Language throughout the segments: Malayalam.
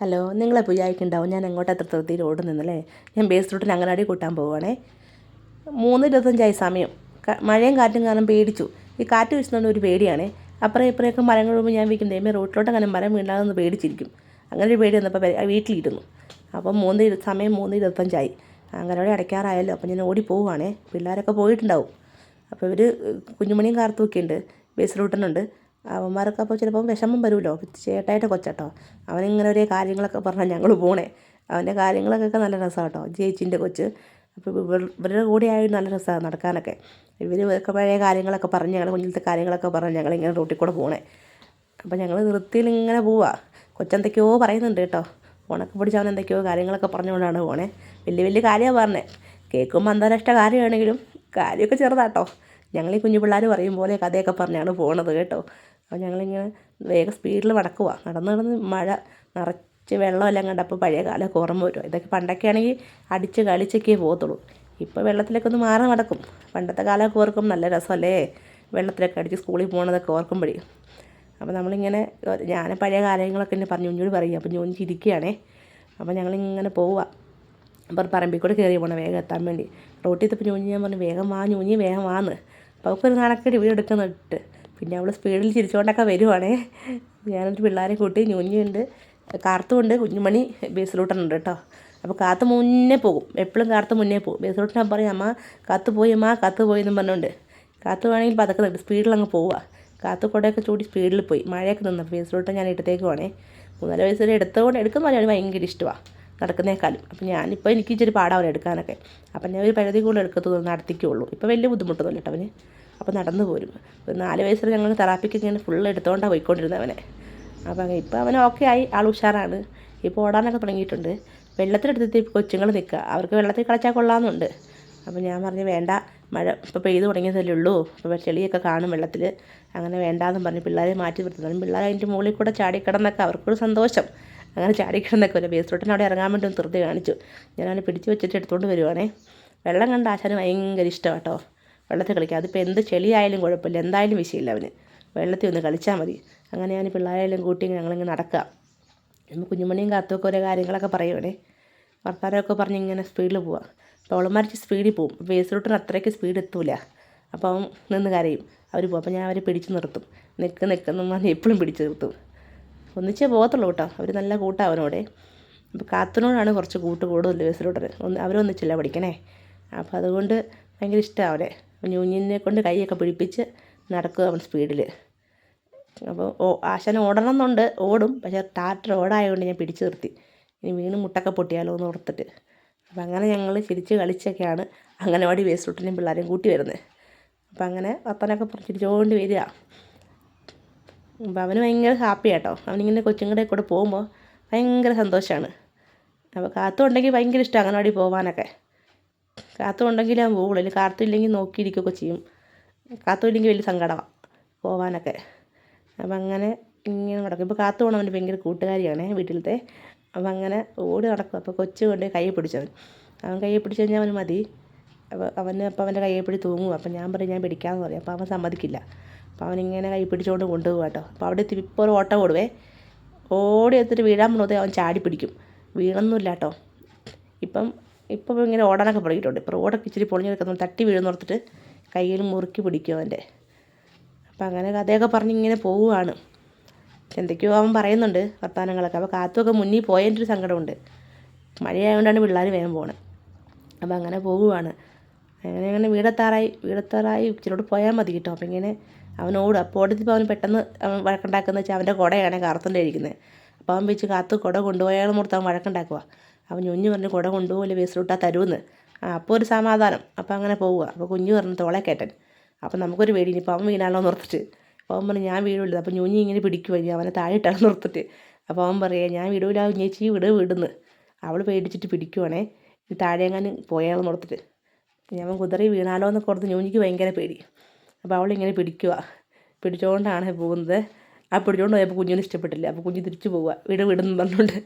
ഹലോ നിങ്ങളെ വിചാരിക്കുന്നുണ്ടാവും ഞാൻ എങ്ങോട്ടാ അത്ര ധൃതിയിൽ ഓടുന്നല്ലേ ഞാൻ ബേസ് റൂട്ടിന് അങ്ങനാടി കൂട്ടാൻ പോവുകയാണേ മൂന്ന് ഇരുപത്തഞ്ചായി സമയം. മഴയും കാറ്റും കാരണം പേടിച്ചു. ഈ കാറ്റ് വീശുന്നതുകൊണ്ട് ഒരു പേടിയാണേ. അപ്പുറം ഇപ്പുറമൊക്കെ മരങ്ങൾ വീഴുമ്പോൾ ഞാൻ വിൽക്കും ദൈവമേ റോട്ടിലോട്ട് അങ്ങനെ മരം വീണ്ടാതെന്ന് പേടിച്ചിരിക്കും. അങ്ങനെ ഒരു പേടി വന്നപ്പോൾ വീട്ടിലിരുന്നു. അപ്പം മൂന്ന് സമയം മൂന്ന് ഇരുപത്തഞ്ചായി. അങ്ങനോടെ അടയ്ക്കാറായല്ലോ. അപ്പം ഞാൻ ഓടി പോവുകയാണേ. പിള്ളേരൊക്കെ പോയിട്ടുണ്ടാവും. അപ്പോൾ ഇവർ കുഞ്ഞുമണിയും കാർത്തുമൊക്കെ ഉണ്ട്. ബേസ് റൂട്ടിനുണ്ട് അവന്മാരൊക്കെ അപ്പോൾ ചിലപ്പം വിഷമം വരുമല്ലോ. ചേട്ടായിട്ട് കൊച്ചട്ടോ. അവനിങ്ങനെ ഒരേ കാര്യങ്ങളൊക്കെ പറഞ്ഞാൽ ഞങ്ങൾ പോണേ. അവന്റെ കാര്യങ്ങളൊക്കെ നല്ല രസമാണ് കേട്ടോ ജയിച്ചിന്റെ കൊച്ച്. അപ്പോൾ ഇവരുടെ കൂടെ നല്ല രസമാണ് നടക്കാനൊക്കെ. ഇവർ ഒക്കെ പഴയ കാര്യങ്ങളൊക്കെ പറഞ്ഞ് ഞങ്ങൾ കുഞ്ഞിലത്തെ കാര്യങ്ങളൊക്കെ പറഞ്ഞ് ഞങ്ങളിങ്ങനെ റോട്ടിൽ കൂടെ പോണേ. അപ്പോൾ ഞങ്ങൾ നിർത്തിയിൽ ഇങ്ങനെ പോവാ. കൊച്ചെന്തൊക്കെയോ പറയുന്നുണ്ട് കേട്ടോ. ഉണക്ക് പിടിച്ച് അവൻ എന്തൊക്കെയോ കാര്യങ്ങളൊക്കെ പറഞ്ഞുകൊണ്ടാണ് പോണേ. വലിയ വലിയ കാര്യമാണ് പറഞ്ഞത് കേൾക്കുമ്പോൾ അന്താരാഷ്ട്ര കാര്യമാണെങ്കിലും കാര്യമൊക്കെ ചെറുതാട്ടോ. ഞങ്ങൾ ഈ കുഞ്ഞു പിള്ളേർ പറയും പോലെ കഥയൊക്കെ പറഞ്ഞാണ് പോണത് കേട്ടോ. അപ്പോൾ ഞങ്ങളിങ്ങനെ വേഗം സ്പീഡിൽ നടക്കുക നടന്ന് നടന്ന് മഴ നിറച്ച് വെള്ളമെല്ലാം കണ്ടപ്പോൾ പഴയ കാലമൊക്കെ ഓർമ്മ വരും ഇതൊക്കെ പണ്ടൊക്കെ ആണെങ്കിൽ അടിച്ച് കളിച്ചൊക്കെ പോകത്തുള്ളൂ. ഇപ്പോൾ വെള്ളത്തിലൊക്കെ ഒന്ന് മാറി നടക്കും. പണ്ടത്തെ കാലമൊക്കെ ഓർക്കും നല്ല രസമല്ലേ? വെള്ളത്തിലൊക്കെ അടിച്ച് സ്കൂളിൽ പോകണതൊക്കെ ഓർക്കുമ്പോഴേ. അപ്പോൾ നമ്മളിങ്ങനെ ഞാൻ പഴയ കാര്യങ്ങളൊക്കെ എന്നെ പറഞ്ഞു കുഞ്ഞോട് പറയും. അപ്പോൾ ഞാൻ ചിരിക്കുകയാണേ. അപ്പോൾ ഞങ്ങളിങ്ങനെ പോവുക അപ്പോൾ പറമ്പിൽ കൂടെ കയറി പോകണം വേഗം എത്താൻ വേണ്ടി. റോട്ടിൽ എത്തിയപ്പോൾ ഞൂഞ്ഞി ഞാൻ പറഞ്ഞു വേഗം വാ ഞൊഞ്ഞ് വേഗം വാന്ന്. അപ്പോൾ അവർക്കൊരു നാണക്കേടി വീട് എടുക്കുന്നിട്ട് പിന്നെ അവൾ സ്പീഡിൽ ചിരിച്ചുകൊണ്ടൊക്കെ വരുവാണേ. ഞാനൊരു പിള്ളേരെ കൂട്ടി ഞുഞ്ഞുണ്ട്. കാർത്തുമുണ്ട് കുഞ്ഞുമണി ബേസിലോട്ടുണ്ട് കേട്ടോ. അപ്പോൾ കാത്ത് മുന്നേ പോകും. എപ്പോഴും കാർത്ത് മുന്നേ പോകും. ബേസിലോട്ട് ഞാൻ പറയും അമ്മ കാത്ത് പോയി അമ്മ കാത്ത് പോയി എന്നും പറഞ്ഞുകൊണ്ട് കാത്ത് വേണമെങ്കിൽ പതക്കെ നിൽക്കും സ്പീഡിൽ അങ്ങ് പോവുക. കാത്ത് കുടയൊക്കെ ചൂടി സ്പീഡിൽ പോയി. മഴയൊക്കെ നിന്ന്. ബേസിലോട്ട് ഞാൻ ഇടത്തേക്ക് വേണേ മൂന്നര വയസ്സ് വരെ എടുത്തുകൊണ്ട് എടുക്കുന്ന അവന് ഭയങ്കര ഇഷ്ടമാണ് നടക്കുന്നേക്കാളും. അപ്പം ഞാനിപ്പോൾ എനിക്ക് ഇച്ചിരി പാടാവും എടുക്കാനൊക്കെ. അപ്പം ഞാൻ ഒരു പരിധി കൂടെ എടുക്കത്തുള്ളൂ നടത്തിക്കുള്ളൂ ഇപ്പോൾ വലിയ ബുദ്ധിമുട്ടൊന്നുമില്ല കേട്ടോ അവന്. അപ്പോൾ നടന്നു പോരും. ഒരു നാല് വയസ്സിൽ ഞങ്ങൾ തെറാപ്പിക്ക് ഇങ്ങനെ ഫുൾ എടുത്തുകൊണ്ടാണ് പോയിക്കൊണ്ടിരുന്നത് അവനെ. അപ്പോൾ അങ്ങനെ ഇപ്പോൾ അവൻ ഓക്കെ ആയി ആൾ ഉഷാറാണ്. ഇപ്പോൾ ഓടാനൊക്കെ തുടങ്ങിയിട്ടുണ്ട്. വെള്ളത്തിലെടുത്തിട്ട് കൊച്ചുങ്ങൾ നിൽക്കുക. അവർക്ക് വെള്ളത്തിൽ കളിച്ചാൽ കൊള്ളാമെന്നുണ്ട്. അപ്പോൾ ഞാൻ പറഞ്ഞു വേണ്ട മഴ ഇപ്പോൾ പെയ്തു തുടങ്ങിയതല്ലേ ഉള്ളൂ. അപ്പോൾ ചെളിയൊക്കെ കാണും വെള്ളത്തിൽ. അങ്ങനെ വേണ്ടാന്ന് പറഞ്ഞ് പിള്ളേരെ മാറ്റി നിർത്തുന്നു പിള്ളേർ അതിന്റെ മുകളിൽ കൂടെ ചാടിക്കിടന്നൊക്കെ അവർക്കൊരു സന്തോഷം. അങ്ങനെ ചാടിക്കിടന്നൊക്കെ ഒരു ബേസ് റോട്ടിന് അവിടെ ഇറങ്ങാൻ വേണ്ടി ഒന്ന് ധൃതി കാണിച്ചു. ഞാനവനെ പിടിച്ച് വെച്ചിട്ട് എടുത്തുകൊണ്ട് വരുവാണേ. വെള്ളം കണ്ട ആശാന് ഭയങ്കര ഇഷ്ടമാണ് കേട്ടോ വെള്ളത്തിൽ കളിക്കുക അതിപ്പോൾ എന്ത് ചെളിയായാലും കുഴപ്പമില്ല. എന്തായാലും വിഷയമില്ല അവന്. വെള്ളത്തിൽ ഒന്ന് കളിച്ചാൽ മതി. അങ്ങനെ ഞാൻ പിള്ളേരെല്ലാം കൂട്ടി ഞങ്ങളിങ്ങനെ നടക്കുക നമ്മൾ കുഞ്ഞുമണിയും കാത്തുമൊക്കെ ഓരോ കാര്യങ്ങളൊക്കെ പറയുവാണേ. വർത്താനമൊക്കെ പറഞ്ഞ് ഇങ്ങനെ സ്പീഡിൽ പോവാം. അപ്പോൾ അവളന്മാർക്ക് സ്പീഡിൽ പോവും. ബേസ് റൂട്ടിന് അത്രയ്ക്ക് സ്പീഡ് എത്തൂല. അപ്പോൾ അവൻ നിന്ന് കരയും. അവർ പോകും അപ്പോൾ ഞാൻ അവരെ പിടിച്ചു നിർത്തും. നിൽക്ക് നിൽക്കുന്നു പറഞ്ഞ് എപ്പോഴും പിടിച്ചു നിർത്തും. ഒന്നിച്ചേ പോകത്തുള്ളൂ കേട്ടോ. അവർ നല്ല കൂട്ടാണ് അവനോടെ. അപ്പോൾ കാത്തിനോടാണ് കുറച്ച് കൂട്ട് കൂടുതൽ വേസ്റ്റ് റൂട്ടിന് ഒന്ന് അവരൊന്നിച്ചില്ല പഠിക്കണേ? അപ്പോൾ അതുകൊണ്ട് ഭയങ്കര ഇഷ്ടമാണ് അവരെ ഞൂഞ്ഞിനെ കൊണ്ട് കൈയൊക്കെ പിടിപ്പിച്ച് നടക്കുക അവൻ സ്പീഡിൽ അപ്പോൾ ഓ ആശാൻ ഓടണം എന്നുണ്ട് ഓടും. പക്ഷേ ടാറ്റർ ഓടായതുകൊണ്ട് ഞാൻ പിടിച്ചു നിർത്തി. ഇനി വീണ് മുട്ടൊക്കെ പൊട്ടിയാലോ എന്ന് ഓർത്തിട്ട്. അപ്പം അങ്ങനെ ഞങ്ങൾ ചിരിച്ച് കളിച്ചൊക്കെയാണ് അംഗനവാടി വേസ്റ്റ് റൂട്ടിനെയും പിള്ളേരെയും കൂട്ടി വരുന്നത് അപ്പം അങ്ങനെ പറഞ്ഞ് ചിരിച്ചുകൊണ്ട് വരിക. അപ്പം അവന് ഭയങ്കര ഹാപ്പി കേട്ടോ അവനിങ്ങനെ കൊച്ചുങ്ങളുടെ കൂടെ പോകുമ്പോൾ ഭയങ്കര സന്തോഷമാണ് അപ്പോൾ കാത്തുണ്ടെങ്കിൽ ഭയങ്കര ഇഷ്ടമാണ് അംഗനവാടി പോകാനൊക്കെ കാത്തും ഞാൻ പോകുള്ളൂ അല്ലെങ്കിൽ കാത്തില്ലെങ്കിൽ നോക്കിയിരിക്കുകയൊക്കെ ചെയ്യും. കാത്തുമില്ലെങ്കിൽ വലിയ സങ്കടമാണ് പോവാനൊക്കെ. അപ്പം അങ്ങനെ ഇങ്ങനെ നടക്കും. ഇപ്പോൾ കാത്തു പോകണം അവന്റെ ഭയങ്കര കൂട്ടുകാരിയാണ് വീട്ടിലത്തെ. അപ്പം അങ്ങനെ ഓടി നടക്കും. അപ്പോൾ കൊച്ചു കൊണ്ട് കൈ പിടിച്ചവൻ അവൻ. കൈ പിടിച്ചു കഴിഞ്ഞാൽ അവന് മതി. അപ്പോൾ അവന് അപ്പോൾ അവന്റെ കയ്യെ പിടി തൂങ്ങും. അപ്പം ഞാൻ പറയും ഞാൻ പിടിക്കാമെന്ന് പറയും. അപ്പോൾ അവൻ സമ്മതിക്കില്ല. അപ്പോൾ അവനിങ്ങനെ കൈ പിടിച്ചുകൊണ്ട് കൊണ്ടുപോകും കേട്ടോ. അപ്പോൾ അവിടെ ഇപ്പോൾ ഒരു ഓട്ടം ഓടുവേ. ഓടി എത്തിട്ട് വീഴാൻ പോകുന്നത് അവൻ ചാടി പിടിക്കും. വീണൊന്നുമില്ല കേട്ടോ. ഇപ്പം ഇപ്പം ഇങ്ങനെ ഓടാനൊക്കെ പഠിക്കിട്ടുണ്ട് ഇപ്പോൾ റോഡൊക്കെ ഇച്ചിരി പൊളിഞ്ഞ് കിടക്കുന്നു തട്ടി വീഴുന്നോർത്തിട്ട് കയ്യിൽ മുറുക്കി പിടിക്കും അവന്റെ. അപ്പം അങ്ങനെ കഥയൊക്കെ പറഞ്ഞ് ഇങ്ങനെ പോവുകയാണ്. എന്തൊക്കെയോ അവൻ പറയുന്നുണ്ട് വർത്തമാനങ്ങളൊക്കെ. അപ്പോൾ കാത്തുമൊക്കെ മുന്നിൽ പോയതിന്റെ ഒരു സങ്കടമുണ്ട്. മഴയായതുകൊണ്ടാണ് പിള്ളേർ വേഗം പോണത് അപ്പോൾ അങ്ങനെ പോവുകയാണ്. അങ്ങനെ അങ്ങനെ വീടെത്താറായി. വീടെത്താറായി. ഇച്ചിരോട് പോയാൽ മതി കേട്ടോ. അപ്പം ഇങ്ങനെ അവൻ ഓടും. അപ്പോൾ ഓടത്തിപ്പോൾ അവൻ പെട്ടെന്ന് അവൻ വഴക്കുണ്ടാക്കുന്ന വെച്ചാൽ അവന്റെ കുടയാണ് കറുത്തുകൊണ്ടേ ഇരിക്കുന്നത്. അപ്പോൾ അവൻ വെച്ച് കാത്ത് കുട കൊണ്ടുപോയാൽ കൊടുത്ത് അവൻ വഴക്കുണ്ടാക്കുക അവൻ കുഞ്ഞ് പറഞ്ഞ് കുട കൊണ്ടുപോകില്ല വേസ്റ്റ് വിട്ടാൽ തരുമെന്ന് ആ അപ്പോൾ ഒരു സമാധാനം. അപ്പോൾ അങ്ങനെ പോവുക. അപ്പോൾ കുഞ്ഞ് പറഞ്ഞ് തോളെ കയറ്റൻ അപ്പോൾ നമുക്കൊരു പേടി. ഇനിയിപ്പോൾ അവൻ വീണാണോ എന്ന് ഓർത്തിട്ട്. അപ്പോൾ അവൻ പറഞ്ഞു ഞാൻ വീടില്ല അപ്പോൾ ഞുഞ്ഞി ഇങ്ങനെ പിടിക്കുക ഇനി അവനെ താഴെ ഇട്ടാൽ നിർത്തിട്ട് അപ്പോൾ അവൻ പറയുക ഞാൻ വിടൂല ഉഞ്ഞേച്ചി വിട് വിടുന്ന്. അവൾ പേടിച്ചിട്ട് പിടിക്കുവാണേ. ഇനി താഴെ എങ്ങാനും പോയാലെന്ന് ഓർത്തിട്ട്. ഞാൻ കുതിറി വീണാലോ എന്നൊക്കെ ഓർത്ത് ഞുഞ്ഞിക്ക് ഭയങ്കര പേടി. അപ്പോൾ അവളിങ്ങനെ പിടിക്കുക പിടിച്ചുകൊണ്ടാണ് പോകുന്നത്. ആ പിടിച്ചുകൊണ്ട് പോയപ്പോൾ കുഞ്ഞിന് ഇഷ്ടപ്പെട്ടില്ല. അപ്പോൾ കുഞ്ഞ് തിരിച്ചു പോവുക വീട് വിടുന്നു പറഞ്ഞുകൊണ്ട്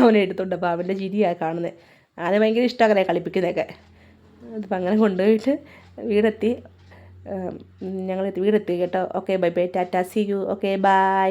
അവനെ എടുത്തോണ്ട് അപ്പോൾ അവന്റെ ചിരിയാണ് കാണുന്നത് ആനെ ഭയങ്കര ഇഷ്ടമാണ് കളിപ്പിക്കുന്നതൊക്കെ. അതിപ്പോൾ അങ്ങനെ കൊണ്ടുപോയിട്ട് വീടെത്തി. ഞങ്ങൾ വീടെത്തി കേട്ടോ. Okay bye bye tata see you okay bye